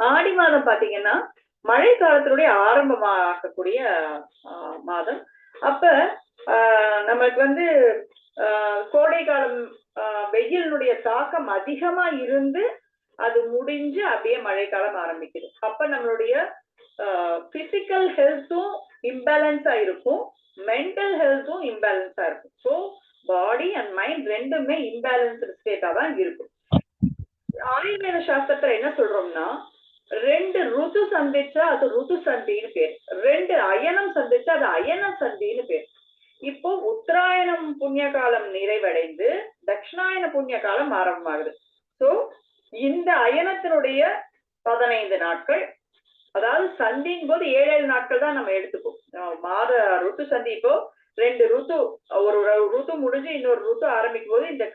ஆடி மாதம் பாத்தீங்கன்னா மழை காலத்தினுடைய ஆரம்பமாகக்கூடிய மாதம். அப்ப ஆஹ், நமக்கு வந்து ஆஹ், கோடை காலம் ஆஹ், வெயிலினுடைய தாக்கம் அதிகமா இருந்து அது முடிஞ்சு அப்படியே மழைக்காலம் ஆரம்பிக்குது. அப்ப நம்மளுடைய பிசிக்கல் ஹெல்த்தும் இம்பேலன்ஸா இருக்கும். மென்டல் ஹெல்த்தும் இம்பேலன்ஸா இருக்கும். ஸோ பாடி அண்ட் மைண்ட் ரெண்டுமே இம்பேலன்ஸ்டு ஸ்டேட்டா தான் இருக்கும். ஆயுர்வேத சாஸ்திரத்துல என்ன சொல்றோம்னா ரெண்டு ருது சந்திச்சா அது ருத்து சந்தின்னு பேர். ரெண்டு அயனம் சந்திச்சா அது அயன சந்தின்னு பேர். இப்போ உத்தராயணம் புண்ணிய காலம் நிறைவடைந்து தட்சிணாயன புண்ணிய காலம் ஆரம்பமாகுது. சோ இந்த அயனத்தினுடைய பதினைந்து நாட்கள் அதாவது சந்தின் போது ஏழு ஏழு நாட்கள் தான் நம்ம எடுத்துப்போம். மாத ருத்து சந்தி இப்போ ரெண்டு ருத்து ஒரு ருத்து முடிஞ்சு இன்னொரு ருத்து ஆரம்பிக்கும் போது இந்த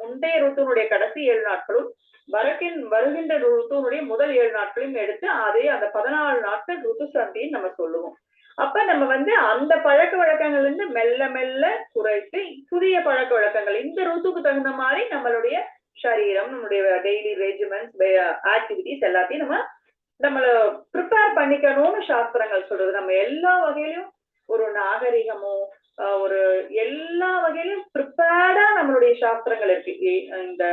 முந்தைய ருத்துனுடைய கடைசி ஏழு நாட்களும் வரக்கின் வருகின்ற ருத்துனுடைய முதல் ஏழு நாட்களையும் எடுத்து அதே அந்த பதினாலு நாட்கள் ருத்து சந்தின்னு நம்ம சொல்லுவோம். அப்ப நம்ம வந்து அந்த பழக்க வழக்கங்கள்ல இருந்து மெல்ல மெல்ல குறைத்து புதிய பழக்க வழக்கங்கள் இந்த ருத்துக்கு தகுந்த மாதிரி நம்மளுடைய சரீரம் நம்மளுடைய டெய்லி ரெஜிமெண்ட்ஸ் ஆக்டிவிட்டிஸ் எல்லாத்தையும் நம்ம நம்மள ப்ரிப்பேர் பண்ணிக்கணும்னு சாஸ்திரங்கள் சொல்றது. நம்ம எல்லா வகையிலும் ஒரு நாகரிகமோ ஒரு எல்லா வகையிலும் ப்ரிப்பேர்டா நம்மளுடைய சாஸ்திரங்கள் இருக்கு. இந்த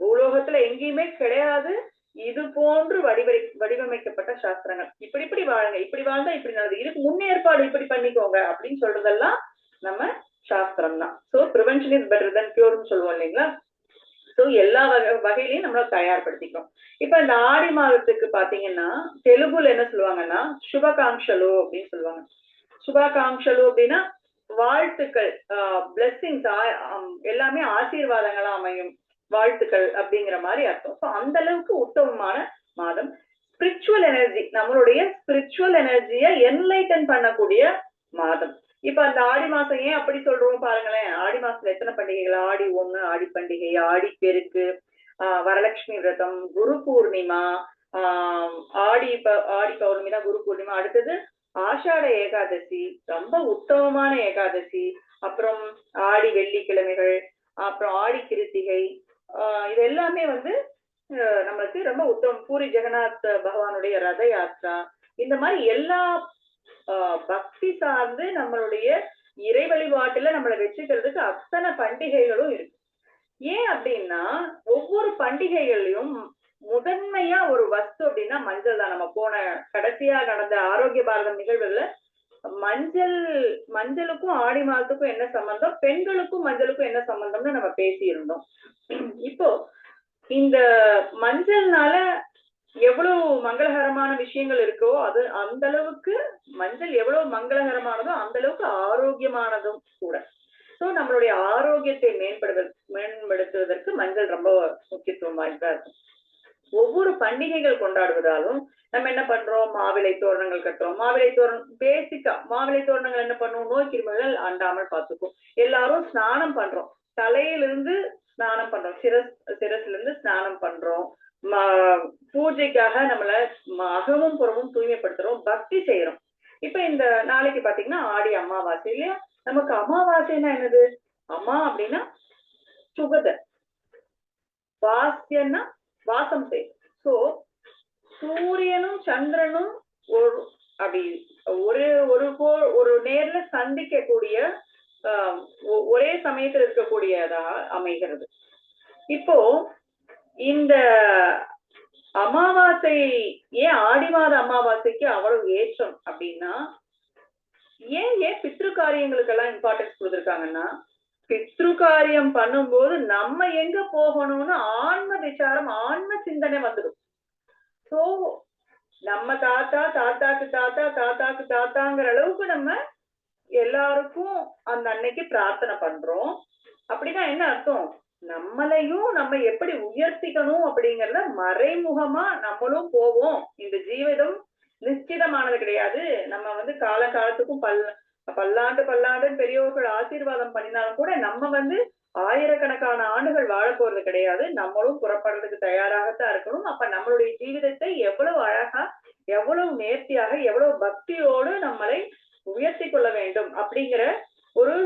பூலோகத்துல எங்கேயுமே கிடையாது. இது போன்று வடிவடி வடிவமைக்கப்பட்ட சாஸ்திரங்கள். இப்படி இப்படி வாழுங்க இப்படி வாழ்ந்தா இப்படி நல்லது இதுக்கு முன்னேற்பாடு இப்படி பண்ணிக்கோங்க அப்படின்னு சொல்றதெல்லாம் நம்ம சாஸ்திரம் தான் so prevention is better then கியூர்னு சொல்லுவோம் இல்லைங்களா? ஸோ எல்லா வகை வகையிலையும் நம்மள தயார்படுத்திக்கும். இப்ப இந்த ஆடி மாதத்துக்கு பாத்தீங்கன்னா தெலுங்குல என்ன சொல்லுவாங்கன்னா சுபகாங்ஷலு அப்படின்னு சொல்லுவாங்க. சுபகாங்ஷலு அப்படின்னா வாழ்த்துக்கள். பிளெஸ்ஸிங்ஸ் எல்லாமே ஆசீர்வாதங்களா அமையும். வாழ்த்துக்கள் அப்படிங்கிற மாதிரி அர்த்தம். ஸோ அந்த அளவுக்கு உத்தமமான மாதம். ஸ்பிரிச்சுவல் எனர்ஜி நம்மளுடைய ஸ்பிரிச்சுவல் எனர்ஜியை என்லைட்டன் பண்ணக்கூடிய மாதம். இப்ப அந்த ஆடி மாசம் ஏன் அப்படி சொல்றோம் பாருங்களேன். ஆடி மாசத்துல எத்தனை பண்டிகைகள்? ஆடி ஒண்ணு ஆடி பண்டிகை ஆடி பெருக்கு ஆஹ் வரலட்சுமி விரதம் குரு பூர்ணிமா ஆஹ் ஆடி ஆடி பௌர்ணமி தான் குரு பூர்ணிமா. அடுத்தது ஆஷாட ஏகாதசி ரொம்ப உத்தமமான ஏகாதசி அப்புறம் ஆடி வெள்ளிக்கிழமைகள் அப்புறம் ஆடி கிருத்திகை ஆஹ் இது எல்லாமே வந்து அஹ் நம்மளுக்கு ரொம்ப உத்தமம். பூரி ஜெகநாத் பகவானுடைய ரத யாத்ரா இந்த மாதிரி எல்லா ஆஹ் பக்தி சார்ந்து நம்மளுடைய இறை வழிபாட்டுல நம்மளை வச்சுக்கிறதுக்கு அத்தனை பண்டிகைகளும் இருக்கு. ஏன் அப்படின்னா ஒவ்வொரு பண்டிகைகள்லயும் முதன்மையா ஒரு வஸ்து அப்படின்னா மஞ்சள் தான். நம்ம போன கடைசியா நடந்த ஆரோக்கிய பாரதம் நிகழ்வுல மஞ்சள் மஞ்சளுக்கும் ஆடி மாதத்துக்கும் என்ன சம்பந்தம்? பெண்களுக்கும் மஞ்சளுக்கும் என்ன சம்பந்தம்னு நம்ம பேசியிருந்தோம். இப்போ இந்த மஞ்சள்னால எவ்வளவு மங்களகரமான விஷயங்கள் இருக்கோ அது அந்த அளவுக்கு மஞ்சள் எவ்வளவு மங்களகரமானதோ அந்த அளவுக்கு ஆரோக்கியமானதும் கூட. சோ நம்மளுடைய ஆரோக்கியத்தை மேம்படுவ மேம்படுத்துவதற்கு மஞ்சள் ரொம்ப முக்கியத்துவம் வாய்ந்ததா இருக்கும். ஒவ்வொரு பண்டிகைகள் கொண்டாடுவதாலும் நம்ம என்ன பண்றோம்? மாவிளை தோரணங்கள் கட்டுறோம். மாவிளை தோரணம் பேசிக்கா மாவிளை தோரணங்கள் என்ன பண்ணுவோம்? நோய் கிருமிகள் அண்டாமல் பார்த்துக்கும் எல்லாரும் ஸ்நானம் பண்றோம். தலையிலிருந்து ஸ்நானம் பண்றோம். சிரஸ் சிரஸ்ல இருந்து ஸ்நானம் பண்றோம். பூஜைக்காக நம்மள ம- அகமும் புறமும் தூய்மைப்படுத்துறோம். பக்தி செய்யறோம் இப்ப இந்த நாளைக்கு பாத்தீங்கன்னா ஆடி அமாவாசை இல்லையா? நமக்கு அமாவாசைன்னா என்னது? அம்மா அப்படின்னா சுகத வாசியன்னா வாசம் செய் சோ சூரியனும் சந்திரனும் ஒரு அப்படி ஒரு ஒரு போ ஒரு நேர்ல சந்திக்கக்கூடிய ஆஹ் ஒரே சமயத்தில் இருக்கக்கூடியதா அமைகிறது. இப்போ இந்த அமாவாசை ஏன் ஆடி மாத அமாவாசைக்கு அவ்வளவு ஏற்றம் அப்படின்னா ஏன் ஏன் பித்ரு காரியங்களுக்கெல்லாம் இம்பார்ட்டன்ஸ் கொடுத்துருக்காங்கன்னா பித்ரு காரியம் பண்ணும்போது நம்ம எங்க போகணும்னு ஆன்ம விசாரம் ஆன்ம சிந்தனை வந்துடும். சோ நம்ம தாத்தா தாத்தாக்கு தாத்தா தாத்தாக்கு தாத்தாங்கிற அளவுக்கு நம்ம எல்லாருக்கும் அந்த அன்னைக்கு பிரார்த்தனை பண்றோம். அப்படின்னா என்ன அர்த்தம்? நம்மளையும் நம்ம எப்படி உயர்த்திக்கணும் அப்படிங்கறத மறைமுகமா நம்மளும் போவோம். இந்த ஜீவிதம் நிச்சயமானது கிடையாது. நம்ம வந்து கால காலத்துக்கும் பல் பல்லாண்டு பல்லாண்டு பெரியவர்கள் ஆசீர்வாதம் பண்ணினாலும் கூட நம்ம வந்து ஆயிரக்கணக்கான ஆண்டுகள் வாழ போறது கிடையாது. நம்மளும் புறப்படுறதுக்கு தயாராகத்தான் இருக்கணும். அப்ப நம்மளுடைய ஜீவிதத்தை எவ்வளவு அழகா எவ்வளவு நேர்த்தியாக எவ்வளவு பக்தியோடு நம்மளை உயர்த்தி கொள்ள வேண்டும் அப்படிங்கிற ஒரு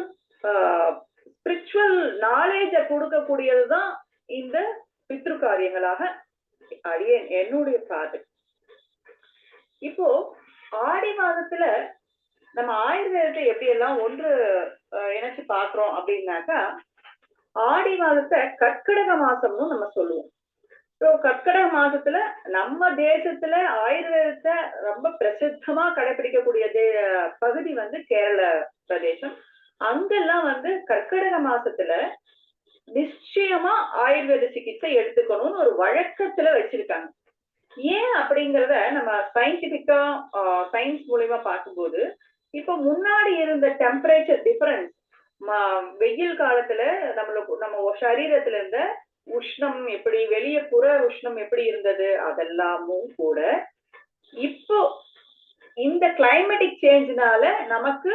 ஸ்பிரிச்சுவல் நாலேஜ கொடுக்கக்கூடியதுதான் இந்த பித்ரு காரியங்களாக அடியேன் என்னுடைய ப்ராஜெக்ட் இப்போ ஆடி மாதத்துல நம்ம ஆயுர்வேதத்தை எப்படி எல்லாம் ஒன்று இணைச்சு பாக்குறோம் அப்படின்னாக்கா ஆடி மாதத்தை கற்கடக மாசம்னு நம்ம சொல்லுவோம். ஸோ கற்கடக மாசத்துல நம்ம தேசத்துல ஆயுர்வேதத்தை ரொம்ப பிரசித்தமா கடைபிடிக்கக்கூடிய தே- பகுதி வந்து கேரள பிரதேசம். அங்கெல்லாம் வந்து கற்கடக மாசத்துல நிச்சயமா ஆயுர்வேத சிகிச்சை எடுத்துக்கணும்னு ஒரு வழக்கத்துல வச்சிருக்காங்க. ஏன் அப்படிங்கிறத நம்ம சயின்டிபிக்கா சயின்ஸ் மூலியமா பார்க்கும்போது இப்போ முன்னாடி இருந்த டெம்பரேச்சர் டிஃபரன்ஸ் வெயில் காலத்துல நம்மளுக்கு நம்ம சரீரத்துல இருந்த உஷ்ணம் எப்படி வெளிய புற உஷ்ணம் எப்படி இருந்தது அதெல்லாமும் கூட இப்போ இந்த கிளைமேட்டிக் சேஞ்ச்னால நமக்கு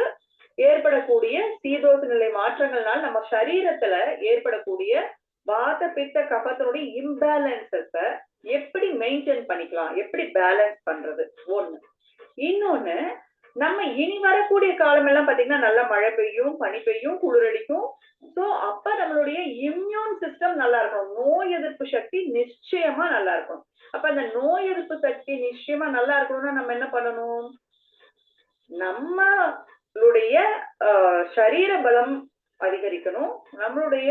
ஏற்படக்கூடிய சீதோச நிலை மாற்றங்கள்னால நம்ம சரீரத்துல ஏற்படக்கூடிய வாத பித்த கபத்தினுடைய இம்பேலன்சஸ எப்படி மெயின்டைன் பண்ணிக்கலாம் எப்படி பேலன்ஸ் பண்றது? ஒண்ணு. இன்னொன்னு நம்ம இனி வரக்கூடிய காலம் எல்லாம் பாத்தீங்கன்னா நல்லா மழை பெய்யும் பனி பெய்யும் குளிரடிக்கும் சோ அப்ப நம்மளுடைய இம்யூன் சிஸ்டம் நல்லா இருக்கும் நோய் எதிர்ப்பு சக்தி நிச்சயமா நல்லா இருக்கும் அப்ப அந்த நோய் எதிர்ப்பு சக்தி நிச்சயமா நல்லா இருக்கணும்னா நம்ம என்ன பண்ணணும்? நம்மளுடைய ஆஹ், சரீர பலம் அதிகரிக்கணும். நம்மளுடைய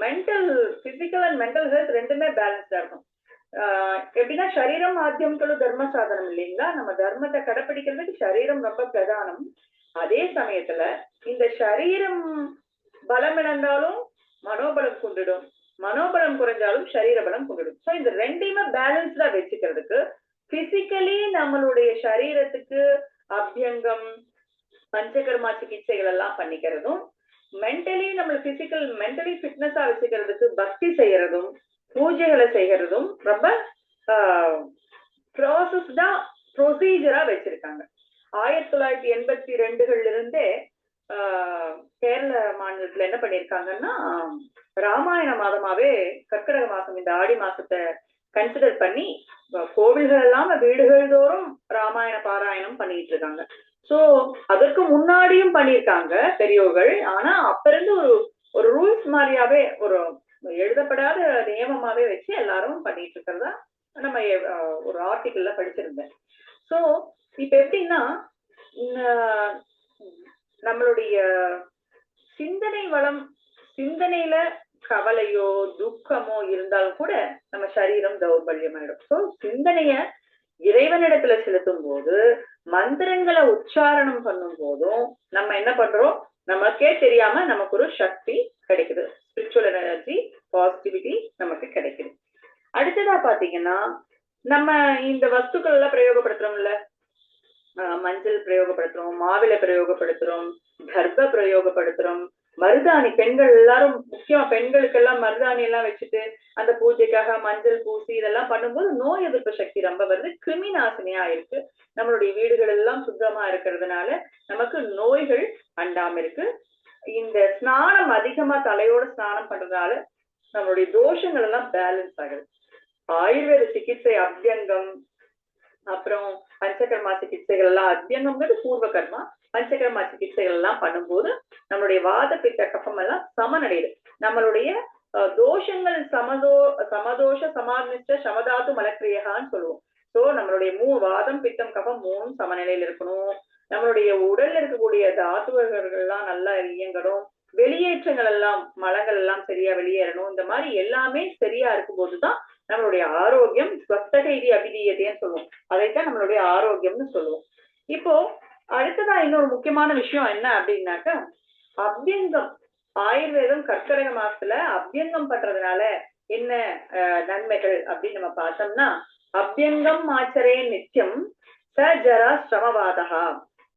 mental physical and mental health ரெண்டுமே பேலன்ஸ்டா இருக்கும் எப்படின்னா சரீரம் மாத்தியம்களும் தர்ம சாதனம் இல்லைங்களா? நம்ம தர்மத்தை கடைப்பிடிக்கிறதுக்கு சரீரம் ரொம்ப பிரதானம். அதே சமயத்துல இந்த சரீரம் பலம் இழந்தாலும் மனோபலம் கொண்டுடும் மனோபலம் குறைஞ்சாலும் சரீர பலம் கொண்டுடும் ஸோ இந்த ரெண்டையுமே பேலன்ஸ்டா வச்சுக்கிறதுக்கு பிசிக்கலி நம்மளுடைய சரீரத்துக்கு அபியங்கம் பஞ்சகர்மா சிகிச்சைகள் எல்லாம் பண்ணிக்கிறதும் மென்டலி நம்ம பிசிக்கல் மென்டலி ஃபிட்னஸா வச்சுக்கிறதுக்கு பக்தி செய்யறதும் பூஜைகளை செய்கிறதும் ரொம்ப ப்ராசஸ்டா ப்ரொசீஜரா வச்சிருக்காங்க. ஆயிரத்தி தொள்ளாயிரத்தி எண்பத்தி ரெண்டுகள்ல இருந்தே ஆஹ், கேரள மாநிலத்துல என்ன பண்ணிருக்காங்கன்னா ராமாயண மாதமாவே கர்க்கடக மாசம் இந்த ஆடி மாசத்தை கன்சிடர் பண்ணி கோவில்கள் எல்லாம் வீடுகள் தோறும் ராமாயண பாராயணம் பண்ணிட்டு இருக்காங்க. சோ அதற்கு முன்னாடியும் பண்ணியிருக்காங்க பெரியோர்கள். ஆனா அப்ப இருந்து ஒரு ஒரு ரூல்ஸ் மாதிரியாவே ஒரு எழுதப்படாத நியமமாவே வச்சு எல்லாரும் பண்ணிட்டு இருக்கிறதா நம்ம ஒரு ஆர்டிக்கல்ல படிச்சிருந்தேன். சோ இப்ப எப்படின்னா நம்மளுடைய சிந்தனை வளம் சிந்தனையில கவலையோ துக்கமோ இருந்தாலும் கூட நம்ம சரீரம் தௌர்பல்யமாயிடும். ஸோ சிந்தனைய இறைவனிடத்துல செலுத்தும் போது மந்திரங்களை உச்சாரணம் பண்ணும் போதும் நம்ம என்ன பண்றோம்? நமக்கே தெரியாம நமக்கு ஒரு சக்தி கிடைக்குது. ஸ்பிரிச்சுவல் எனர்ஜி பாசிட்டிவிட்டி நமக்கு கிடைக்குது. அடுத்ததா பாத்தீங்கன்னா நம்ம இந்த வஸ்துக்கள் எல்லாம் பிரயோகப்படுத்துறோம்ல. ஆஹ் மஞ்சள் பிரயோகப்படுத்துறோம் மாவிலை பிரயோகப்படுத்துறோம் கர்ப்ப பிரயோகப்படுத்துறோம். மருதாணி பெண்கள் எல்லாரும் முக்கியமா பெண்களுக்கெல்லாம் மருதாணி எல்லாம் வச்சுட்டு அந்த பூஜைக்காக மஞ்சள் பூசி இதெல்லாம் பண்ணும்போது நோய் எதிர்ப்பு சக்தி ரொம்ப வருது. கிருமி நாசினியா இருக்கு நம்மளுடைய வீடுகள் எல்லாம் சுத்தமா இருக்கிறதுனால நமக்கு நோய்கள் அண்டாம இருக்கு. இந்த ஸ்நானம் அதிகமா தலையோட ஸ்நானம் பண்றதுனால நம்மளுடைய தோஷங்கள் எல்லாம் பேலன்ஸ் ஆகுது. ஆயுர்வேத சிகிச்சை அபியங்கம் அப்புறம் பஞ்சகர்மா சிகிச்சைகள் எல்லாம் அத்தியங்கம்ங்கிறது பூர்வ கர்மா பஞ்சகர்மா சிகிச்சைகள் எல்லாம் பண்ணும்போது நம்மளுடைய வாத பித்த கஃபம் எல்லாம் சமனடையுது. நம்மளுடைய தோஷங்கள் சமதோ சமதோஷ சமானிஷ்ட சமதாத்து மலக்கிரியகான்னு சொல்லுவோம். சோ நம்மளுடைய மூ வாதம் பித்தம் கஃபம் மூணும் சமநிலையில இருக்கணும். நம்மளுடைய உடல்ல இருக்கக்கூடிய தாத்துவர்கள் எல்லாம் நல்லா இயங்கணும். வெளியேற்றங்கள் எல்லாம் மலங்கள் எல்லாம் சரியா வெளியேறணும். இந்த மாதிரி எல்லாமே சரியா இருக்கும்போதுதான் நம்மளுடைய ஆரோக்கியம் ஸ்வஸ்தகைதி அபிதீயத்தைன்னு சொல்லுவோம். அதைத்தான் நம்மளுடைய ஆரோக்கியம்னு சொல்லுவோம். இப்போ அடுத்ததா இன்னொரு முக்கியமான விஷயம் என்ன அப்படின்னாக்கா அபியங்கம் ஆயுர்வேதம் கர்க்கடக மாசத்துல அபியங்கம் பண்றதுனால என்ன நன்மைகள் அப்படின்னு நம்ம பார்த்தோம்னா அபியங்கம் ஆச்சரே நித்தியம் ச ஜரா சிரமவாதகா